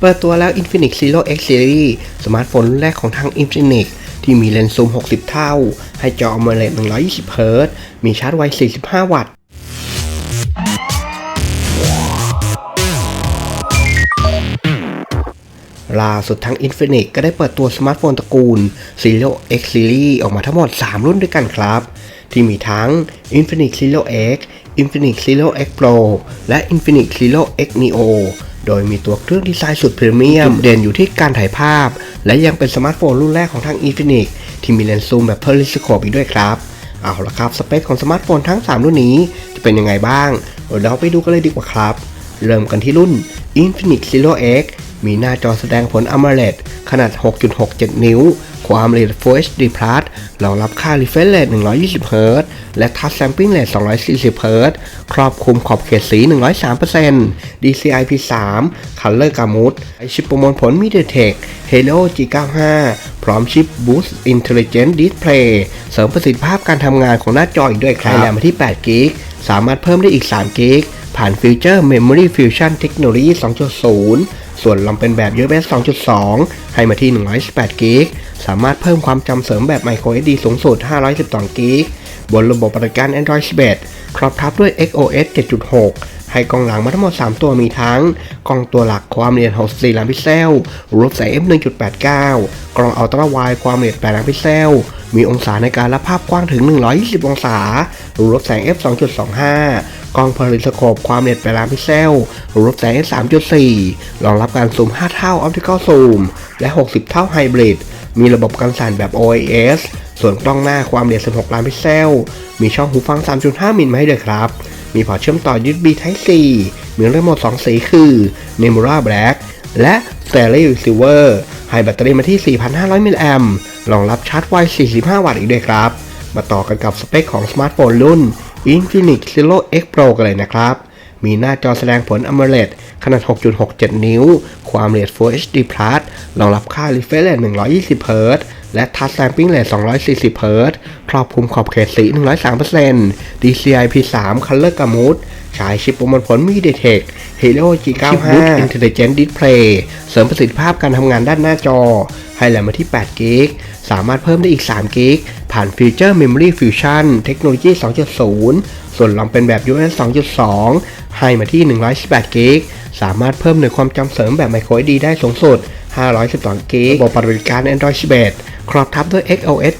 เปิดตัวแล้ว Infinix Zero X Series สมาร์ทโฟนรุ่นแรกของทาง Infinix ที่มีเลนส์ซูม 60 เท่า ให้จอ AMOLED 120เฮิรตซ์มีชาร์จไว 45 วัตต์ ล่าสุดทาง Infinix ก็ได้เปิดตัวสมาร์ทโฟนตระกูล Zero X Series ออกมาทั้งหมด 3 รุ่นด้วยกันครับ ที่มีทั้ง Infinix Zero X Infinix Zero X Pro และ Infinix Zero X Neo โดยมีตัวเครื่องดีไซน์สุดพรีเมียมเด่นอยู่ที่การถ่ายภาพ และยังเป็นสมาร์ทโฟนรุ่นแรกของทาง Infinix ที่มีเลนส์ซูมแบบพอลิสโคปอีกด้วยครับเอาละครับ สเปคของสมาร์ทโฟนทั้ง 3 รุ่นนี้จะเป็นยังไงบ้างเดี๋ยวเราไปดูกันเลยดีกว่าครับ เริ่มกันที่รุ่น Infinix Zero X มีหน้าจอแสดงผล AMOLED ขนาด 6.67 นิ้ว ความละเอียด Full HD Plus รองรับค่า refresh rate 120 Hz และ Touch Sampling Rate 240 Hz ครอบคลุมขอบเขตสี 103% DCI P3 Color Gamut ไอชิปประมวลผล MediaTek Helio G95 พร้อมชิป Boost Intelligent Display เสริมประสิทธิภาพการทำงานของหน้าจออีกด้วยครับให้แรมมาที่8 g b สามารถเพิ่มได้อีก3 g b ผ่านฟีเจอร์ Memory Fusion Technology 2.0 ส่วนลำเป็นแบบ USB 2.2 ให้มาที่128 g b สามารถเพิ่มความจำเสริมแบบ Micro SD สูงสุด 512 g b บนระบบปฏิบัติการ Android 11 ครอบทับด้วย XOS 7.6 ให้กล้องหลังมาทั้งหมด 3 ตัวมีทั้ง กล้องตัวหลักความละเอียด 64 ล้านพิกเซล รูปแสง f 1.89 กล้องอัลตร้าไวด์ความละเอียด 8 ล้านพิกเซล มีองศาในการรับภาพกว้างถึง 120 องศา รูปแสง f 2.25 กล้องเพลิสโคปความละเอียด8ล้านพิกเซลรูปแสง 3.4 รองรับการซูม 5 เท่า Optical Zoom และ 60 เท่าไฮบริด มีระบบกันสั่นแบบ OIS ส่วนกล้องหน้าความละเอียด16 ล้านพิกเซล มีช่องหูฟัง 3.5 มิลมาให้ด้วยครับ มีพอร์ตเชื่อมต่อ USB Type C มีรีโมท2สีคือ Nemura Black และ Stereo Silver ให้แบตเตอรี่มาที่ 4,500 มิลลิแอมรองรับชาร์จไว 45 วัตต์อีกด้วยครับ มาต่อกันกับสเปคของสมาร์ทโฟนรุ่น Infinix Zero X Pro กันเลยนะครับ มีหน้าจอแสดงผล AMOLED ขนาด 6.67 นิ้ว ความละเอียด Full HD Plus รองรับค่า refresh rate 120 Hz และ Touch Sampling Rate 240 Hz ครอบคลุมขอบเขตสี 103% DCI P3 Color Gamut ใช้ชิปประมวลผล MediaTek Helio G95 Intelligent Display เสริมประสิทธิภาพการทำงานด้านหน้าจอ ให้แรมมาที่8 g b สามารถเพิ่มได้อีก3 g b ผ่านฟีเจอร์ Memory Fusion Technology 2.0 ส่วนลำเป็นแบบ USB 2.2 ให้มาที่118 g b สามารถเพิ่มหน่วยความจำเสริมแบบ Micro SD ได้สูงสุด 512 g b ระบบปฏิบัติการ Android 11 ครอบทับด้วย XOS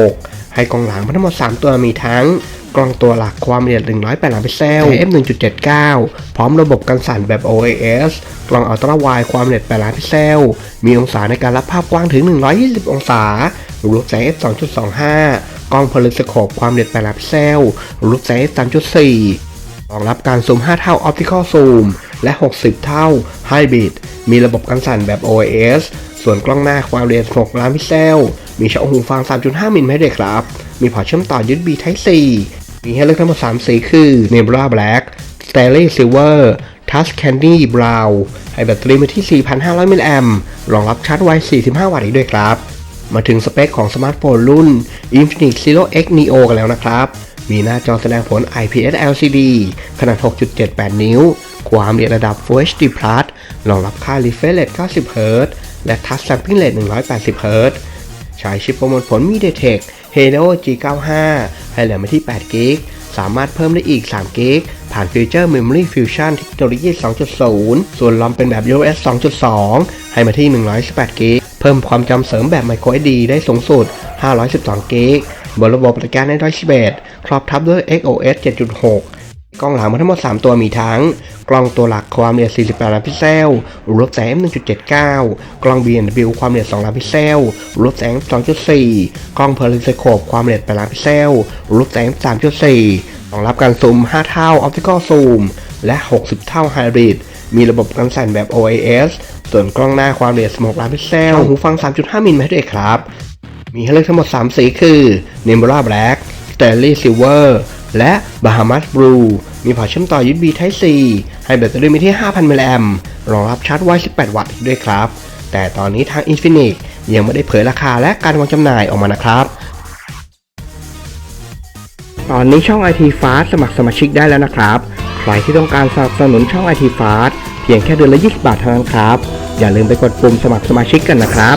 7.6 ให้กล้องหลังทั้งหมด 3 ตัวมีทั้ง กล้องตัวหลักความละเอียด 108ล้านพิกเซล f 1.79 พร้อมระบบกันสั่นแบบ OIS กล้องอัลตร้าไวด์ความละเอียด 8 ล้านพิกเซล มีองศาในการรับภาพกว้างถึง 120 องศารูปแสง f 2.25 กล้องพลิสโคปความละเอียด 8 ล้านพิกเซล รูปแสง f 3.4รองรับการซูม 5 เท่า Optical Zoom และ 60 เท่า Hybrid มีระบบกันสั่นแบบ OIS ส่วนกล้องหน้าความละเอียด6ล้านพิกเซล มีช่องหูฟัง 3.5 มิลให้ด้วยครับ มีพอร์ตเชื่อมต่อ USB Type C มีให้เลือกทั้งหมด 3 สีคือ Nebula Black Sterling Silver Touch Candy Brown ให้แบตเตอรี่มาที่ 4,500 มิลลิแอมรองรับชาร์จไว 45 วัตต์อีกด้วยครับ มาถึงสเปคของสมาร์ทโฟนรุ่น Infinix Zero X Neo กันแล้วนะครับ มีหน้าจอแสดงผล IPS LCD ขนาด 6.78 นิ้ว ความละเอียดระดับ Full HD Plus รองรับค่า refresh rate 90 Hz และ Touch Sampling Rate 180 Hz ใช้ชิปประมวลผล MediaTek Helio G95 ให้แรมมาที่8 g b สามารถเพิ่มได้อีก3 g b ผ่านฟีเจอร์ Memory Fusion Technology 2.0 ส่วนลำเป็นแบบ USB 2.2 ให้มาที่ 118 g b เพิ่มความจำเสริมแบบ Micro SD ได้สูงสุด 512 g b บนระบบปฏิการ Android 11ครอบทับด้วย XOS 7.6 กล้องหลังมาทั้งหมด 3 ตัวมีทั้ง กล้องตัวหลักความละเอียด 48 ล้านพิกเซลรูปแสง 1.79 กล้อง B&W ความละเอียด 2 ล้านพิกเซลรูปแสง 2.4 กล้องเพลิสโคปความละเอียด 8 ล้านพิกเซลรูปแสง 3.4รองรับการซูม 5 เท่า Optical Zoom และ 60 เท่า Hybrid มีระบบกันสั่นแบบ OIS ส่วนกล้องหน้าความละเอียด 16 ล้านพิกเซลหูฟัง 3.5 มิลมาให้ด้วยครับ มีให้เลือกทั้งหมด 3 สีคือ Nebula Black Stanley Silver และ Bahamas Blue มีพอร์ตเชื่อมต่อ USB Type C ให้แบตเตอรี่มีที่ 5,000 มิลลิแอมรองรับชาร์จไว 18 วัตต์ด้วยครับ แต่ตอนนี้ทาง Infinix ยังไม่ได้เผยราคาและการวางจำหน่ายออกมานะครับ ตอนนี้ช่อง IT Fast สมัครสมาชิกได้แล้วนะครับ ใครที่ต้องการสนับสนุนช่อง IT Fast เพียงแค่เดือนละ 20 บาทเท่านั้นครับ อย่าลืมไปกดปุ่มสมัครสมาชิกกันนะครับ